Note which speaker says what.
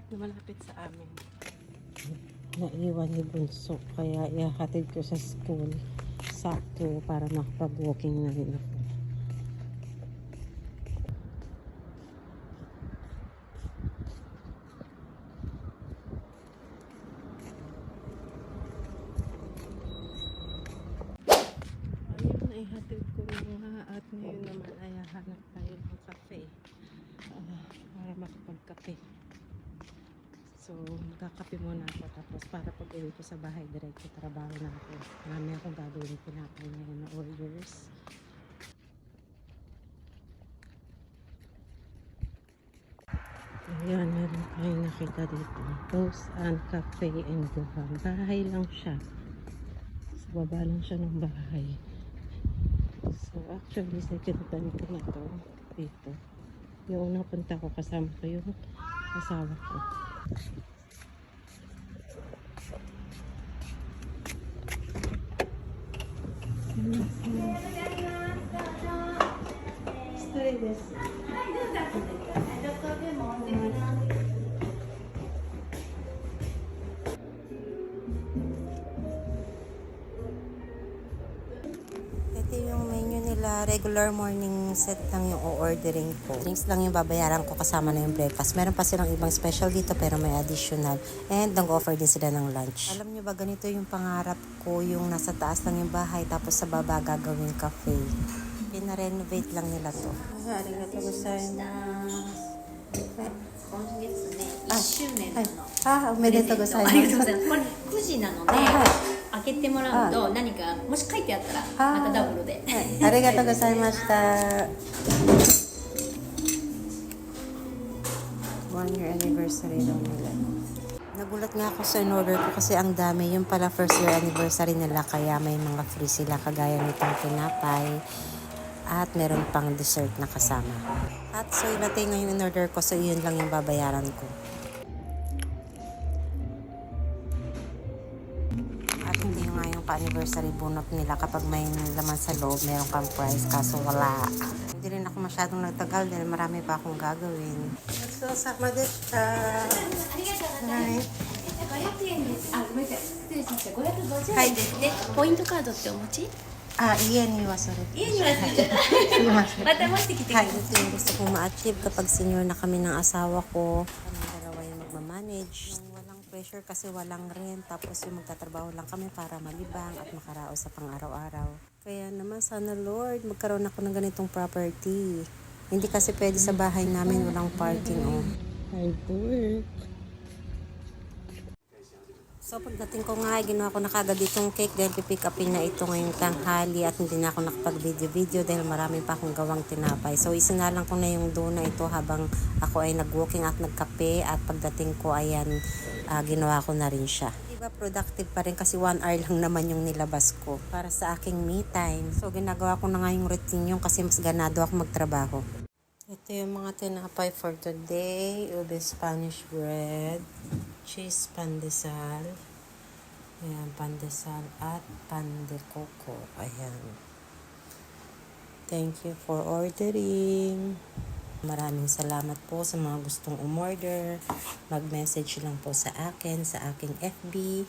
Speaker 1: park na malapit sa amin.
Speaker 2: Naiwan ni Bunso, kaya ihahatid ko sa school. Sakto para makapag-walking na rin ako.
Speaker 1: Ayun, naihatid ko na nga at ngayon naman ay hahanap tayo ng cafe ah, para makapagkape. So, magkakape muna ako tapos para pag uwi ko sa bahay, diretso trabaho na ako. Marami akong gagawin pinapay ngayon na orders. Ayan, meron tayo nakita dito. Rose and Cafe and Gohan. Bahay lang siya. Sa baba lang siya ng bahay. So, actually, second time ko na to dito. Yung unang punta ko kasama ko yung asawa ko. Stay this.
Speaker 2: menu nila. Regular morning set lang yung o-ordering ko. Drinks lang yung babayaran ko kasama na yung breakfast. Meron pa silang ibang special dito pero may additional. And nag-offer din sila ng lunch. Alam nyo ba, ganito yung pangarap ko. Yung nasa taas lang yung bahay tapos sa baba gagawin cafe. Pina-renovate lang nila to. Arigato gozaimasu.
Speaker 3: 今月ね、1周年
Speaker 2: はい
Speaker 3: の。
Speaker 2: あ、おめでとうございま
Speaker 3: ありがとうご
Speaker 2: す。
Speaker 3: ざいます。これ9時なので、
Speaker 2: あはい
Speaker 3: 開けてもらうと何かもし書いてあったら
Speaker 2: あー
Speaker 3: またダブルで。
Speaker 2: はい、ありがとうございました。One year anniversary daw nila. Nagulat nga ako sa in-order ko kasi ang dami. Yung pala first year anniversary nila kaya may mga free sila kagaya nitong tinapay. At meron pang dessert na kasama. At so yun natin ngayon in-order ko so yun lang yung babayaran ko. hindi nga yung pa-anniversary bunot nila kapag may laman sa loob, meron kang prize, kaso wala. Hindi rin ako masyadong nagtagal dahil marami pa akong gagawin. So, sama din siya.
Speaker 3: ありがとうございます。500円です。あ、ごめんなさい。失礼しました。550
Speaker 2: はい
Speaker 3: 円ですね。ポイントカードってお持ち？
Speaker 2: あ、家にはそれ。
Speaker 3: 家にはついてた。
Speaker 2: すいません。
Speaker 3: また持ってきてくだ
Speaker 2: はい、
Speaker 3: さい。
Speaker 2: ito yung gusto kong ma-achieve kapag senior na kami ng asawa ko. Kaming dalawa yung magmamanage. Walang pressure kasi walang rent. Tapos yung magtatrabaho lang kami para malibang at makaraos sa pang-araw-araw. Kaya naman sana Lord, magkaroon ako ng ganitong property. Hindi kasi pwede sa bahay namin walang parking. Oh.
Speaker 1: To work.
Speaker 2: So pagdating ko nga, ginawa ko na kagad itong cake dahil pipick upin na ito ngayong tanghali at hindi na ako nakapag-video-video dahil marami pa akong gawang tinapay. So isinalang ko na yung dough na ito habang ako ay nag-walking at nagkape at pagdating ko ayan, ah, ginawa ko na rin siya. Diba productive pa rin kasi one hour lang naman yung nilabas ko para sa aking me time. So ginagawa ko na nga yung routine yung kasi mas ganado ako magtrabaho. Ito yung mga tinapay for today. Ube Spanish bread, cheese pandesal, ayan, pandesal at pan de coco. Ayan. Thank you for ordering. Maraming salamat po sa mga gustong umorder. Mag-message lang po sa akin, sa aking FB.